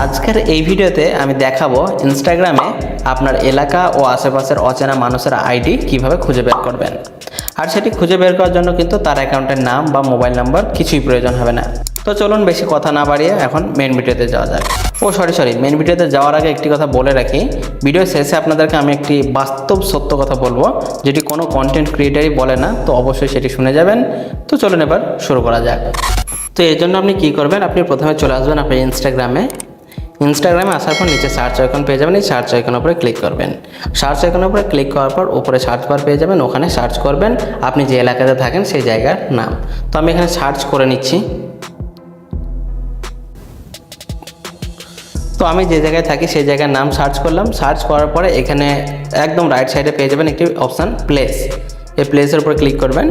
আজকের এই ভিডিওতে আমি দেখাবো ইনস্টাগ্রামে আপনার এলাকা ও আশেপাশের অচেনা মানুষের আইডি কীভাবে খুঁজে বের করবেন। আর সেটি খুঁজে বের করার জন্য কিন্তু তার অ্যাকাউন্টের নাম বা মোবাইল নাম্বার কিছুই প্রয়োজন হবে না। তো চলুন বেশি কথা না বাড়িয়ে এখন মেন ভিডিওতে যাওয়া যাক। ও সরি সরি মেন ভিডিওতে যাওয়ার আগে একটি কথা বলে রাখি। ভিডিও শেষে আপনাদেরকে আমি একটি বাস্তব সত্য কথা বলব, যেটি কোনো কন্টেন্ট ক্রিয়েটারই বলে না, তো অবশ্যই সেটি শুনে যাবেন। তো চলুন এবার শুরু করা যাক। তো এর জন্য আপনি কি করবেন? আপনি প্রথমে চলে আসবেন আপনার ইনস্টাগ্রামে ইনস্টাগ্রামে আসার পর নিচে সার্চ আইকন পেয়ে যাবেন। এই সার্চ আইকনের উপরে ক্লিক করবেন। সার্চ আইকনের উপরে ক্লিক করার পর উপরে সার্চ বার পেয়ে যাবেন। ওখানে সার্চ করবেন। আপনি যে এলাকাতে থাকেন সেই জায়গার নাম। তো আমি এখানে সার্চ করে নিচ্ছি। তো আমি যে জায়গায় থাকি সেই জায়গার নাম সার্চ করলাম। সার্চ করার পরে এখানে একদম রাইট সাইডে পেয়ে যাবেন একটি অপশান প্লেস এই প্লেসের উপরে ক্লিক করবেন।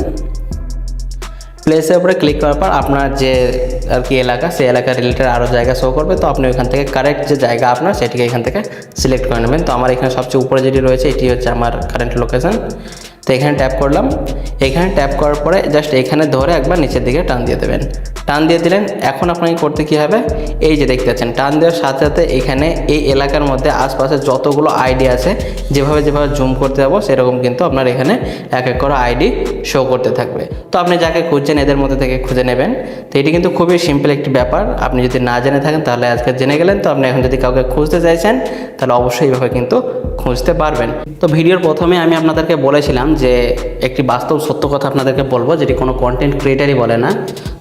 প্লেসের উপরে ক্লিক করার পর আপনার যে আর কি এলাকা, সেই এলাকার রিলেটেড আরও জায়গা শো করবে। তো আপনি ওইখান থেকে কারেক্ট যে জায়গা আপনার, সেটিকে এখান থেকে সিলেক্ট করে নেবেন। তো আমার এখানে সবচেয়ে উপরে যেটি রয়েছে, এটি হচ্ছে আমার কারেন্ট লোকেশান তো এখানে ট্যাপ করলাম। এখানে ট্যাপ করার পরে জাস্ট এখানে ধরে একবার নিচের দিকে টান দিয়ে দেবেন। টান দিয়ে দিলেন। এখন আপনাকে করতে কী হবে? এই যে দেখতে পাচ্ছেন, টান দেওয়ার সাথে সাথে এখানে এই এলাকার মধ্যে আশপাশে যতগুলো আইডি আছে, যেভাবে যেভাবে জুম করতে যাব, সেরকম কিন্তু আপনার এখানে এক এক করে আইডি শো করতে থাকবে। তো আপনি যাকে খুঁজছেন, এদের মধ্যে থেকে খুঁজে নেবেন। তো এটি কিন্তু খুবই সিম্পল একটি ব্যাপার। আপনি যদি না জেনে থাকেন, তাহলে আজকে জেনে গেলেন। তো আপনি এখন যদি কাউকে খুঁজতে চাইছেন, তাহলে অবশ্যই এইভাবে কিন্তু খুঁজতে পারবেন। তো ভিডিওর প্রথমে আমি আপনাদেরকে বলেছিলাম যে একটি বাস্তব সত্য কথা আপনাদেরকে বলব, যেটি কোনো কন্টেন্ট ক্রিয়েটারই বলে না।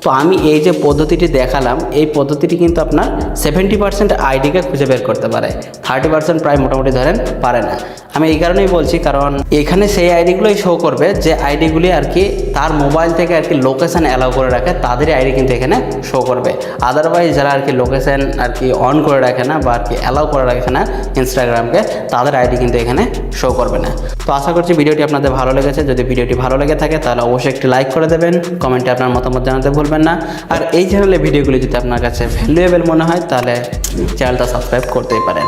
তো আমি এই যে পদ্ধতিটি দেখালাম, এই পদ্ধতিটি কিন্তু আপনার সেভেন্টি পার্সেন্ট আইডিকে খুঁজে বের করতে পারে। থার্টি পার্সেন্ট প্রায় মোটামুটি ধরেন পারে না। আমি এই কারণেই বলছি, কারণ এখানে সেই আইডিগুলোই শো করবে যে আইডিগুলি আর কি তার মোবাইল থেকে আর কি লোকেশান অ্যালাউ করে রাখে, তাদেরই আইডি কিন্তু এখানে শো করবে। আদারওয়াইজ যারা আর কি লোকেশান আর কি অন করে রাখে না বা আর কি অ্যালাউ করে রাখে না ইনস্টাগ্রামকে তাদের আইডি কিন্তু এখানে শো করবে না। তো আশা করছি ভিডিওটি আপনাদের ভালো লেগেছে। যদি ভিডিওটি ভালো লেগে থাকে, তাহলে অবশ্যই একটি লাইক করে দেবেন। কমেন্টে আপনার মতামত জানাতে ভুলবেন না। আর এই চ্যানেলের ভিডিওগুলি যদি আপনার কাছে ভ্যালুয়েবল মনে হয়, তাহলে চ্যানেলটা সাবস্ক্রাইব করতেই পারেন।